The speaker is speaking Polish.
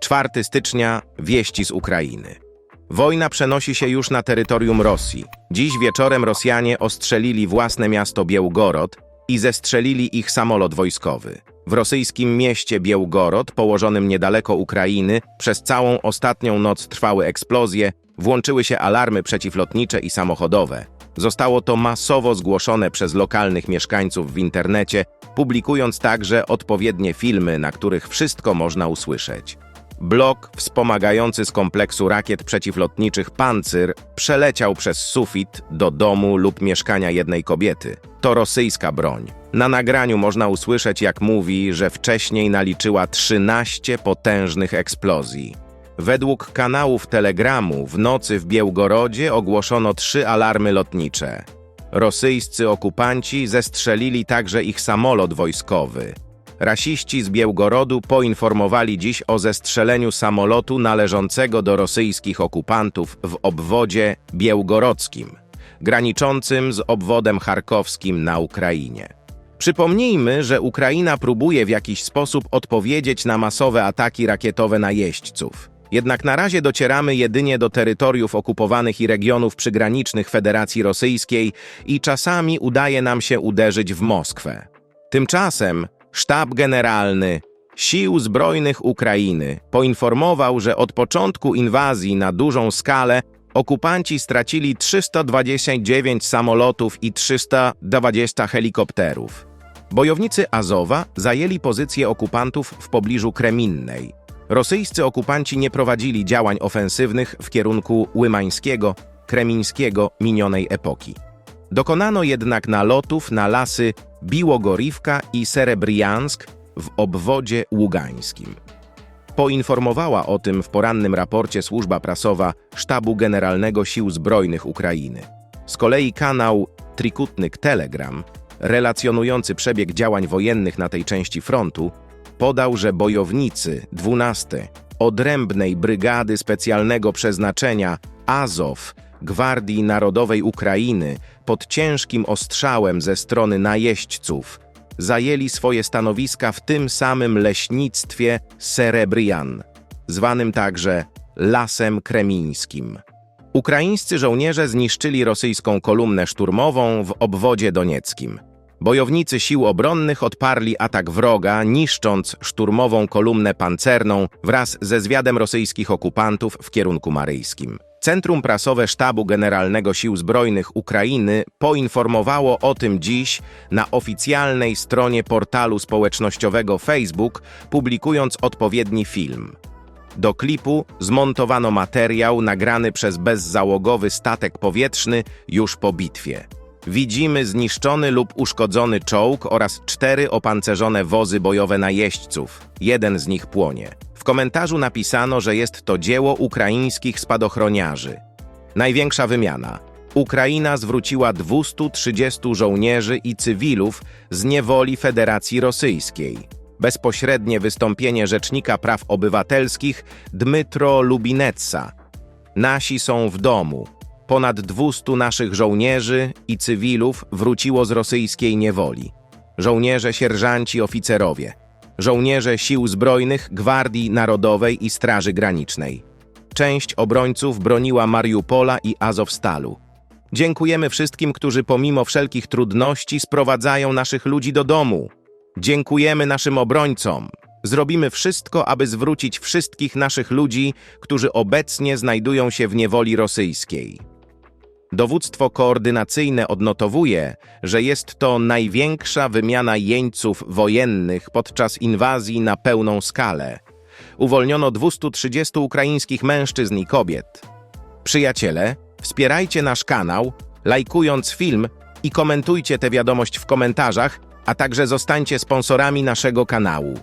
4 stycznia wieści z Ukrainy. Wojna przenosi się już na terytorium Rosji. Dziś wieczorem Rosjanie ostrzelili własne miasto Białgorod i zestrzelili ich samolot wojskowy. W rosyjskim mieście Białgorod, położonym niedaleko Ukrainy, przez całą ostatnią noc trwały eksplozje, włączyły się alarmy przeciwlotnicze i samochodowe. Zostało to masowo zgłoszone przez lokalnych mieszkańców w internecie, publikując także odpowiednie filmy, na których wszystko można usłyszeć. Blok wspomagający z kompleksu rakiet przeciwlotniczych Pancyr przeleciał przez sufit do domu lub mieszkania jednej kobiety. To rosyjska broń. Na nagraniu można usłyszeć, jak mówi, że wcześniej naliczyła 13 potężnych eksplozji. Według kanałów Telegramu w nocy w Białgorodzie ogłoszono trzy alarmy lotnicze. Rosyjscy okupanci zestrzelili także ich samolot wojskowy. Rasiści z Białgorodu poinformowali dziś o zestrzeleniu samolotu należącego do rosyjskich okupantów w obwodzie białgorodzkim, graniczącym z obwodem charkowskim na Ukrainie. Przypomnijmy, że Ukraina próbuje w jakiś sposób odpowiedzieć na masowe ataki rakietowe na jeźdźców. Jednak na razie docieramy jedynie do terytoriów okupowanych i regionów przygranicznych Federacji Rosyjskiej i czasami udaje nam się uderzyć w Moskwę. Tymczasem Sztab Generalny Sił Zbrojnych Ukrainy poinformował, że od początku inwazji na dużą skalę okupanci stracili 329 samolotów i 320 helikopterów. Bojownicy Azowa zajęli pozycje okupantów w pobliżu Kreminnej. Rosyjscy okupanci nie prowadzili działań ofensywnych w kierunku Łymańskiego, Kremińskiego minionej epoki. Dokonano jednak nalotów na lasy Biłogorivka i Serebriansk w obwodzie ługańskim. Poinformowała o tym w porannym raporcie służba prasowa Sztabu Generalnego Sił Zbrojnych Ukrainy. Z kolei kanał Trikutnyk Telegram, relacjonujący przebieg działań wojennych na tej części frontu, podał, że bojownicy 12 odrębnej Brygady Specjalnego Przeznaczenia Azow Gwardii Narodowej Ukrainy pod ciężkim ostrzałem ze strony najeźdźców zajęli swoje stanowiska w tym samym leśnictwie Serebrian, zwanym także Lasem Kremińskim. Ukraińscy żołnierze zniszczyli rosyjską kolumnę szturmową w obwodzie donieckim. Bojownicy sił obronnych odparli atak wroga, niszcząc szturmową kolumnę pancerną wraz ze zwiadem rosyjskich okupantów w kierunku maryjskim. Centrum Prasowe Sztabu Generalnego Sił Zbrojnych Ukrainy poinformowało o tym dziś na oficjalnej stronie portalu społecznościowego Facebook, publikując odpowiedni film. Do klipu zmontowano materiał nagrany przez bezzałogowy statek powietrzny już po bitwie. Widzimy zniszczony lub uszkodzony czołg oraz cztery opancerzone wozy bojowe najeźdźców. Jeden z nich płonie. Komentarzu napisano, że jest to dzieło ukraińskich spadochroniarzy. Największa wymiana. Ukraina zwróciła 230 żołnierzy i cywilów z niewoli Federacji Rosyjskiej. Bezpośrednie wystąpienie Rzecznika Praw Obywatelskich Dmytro Lubinetsa. Nasi są w domu. Ponad 200 naszych żołnierzy i cywilów wróciło z rosyjskiej niewoli. Żołnierze, sierżanci, oficerowie. Żołnierze Sił Zbrojnych, Gwardii Narodowej i Straży Granicznej. Część obrońców broniła Mariupola i Azowstalu. Dziękujemy wszystkim, którzy pomimo wszelkich trudności sprowadzają naszych ludzi do domu. Dziękujemy naszym obrońcom. Zrobimy wszystko, aby zwrócić wszystkich naszych ludzi, którzy obecnie znajdują się w niewoli rosyjskiej. Dowództwo koordynacyjne odnotowuje, że jest to największa wymiana jeńców wojennych podczas inwazji na pełną skalę. Uwolniono 230 ukraińskich mężczyzn i kobiet. Przyjaciele, wspierajcie nasz kanał, lajkując film i komentujcie tę wiadomość w komentarzach, a także zostańcie sponsorami naszego kanału.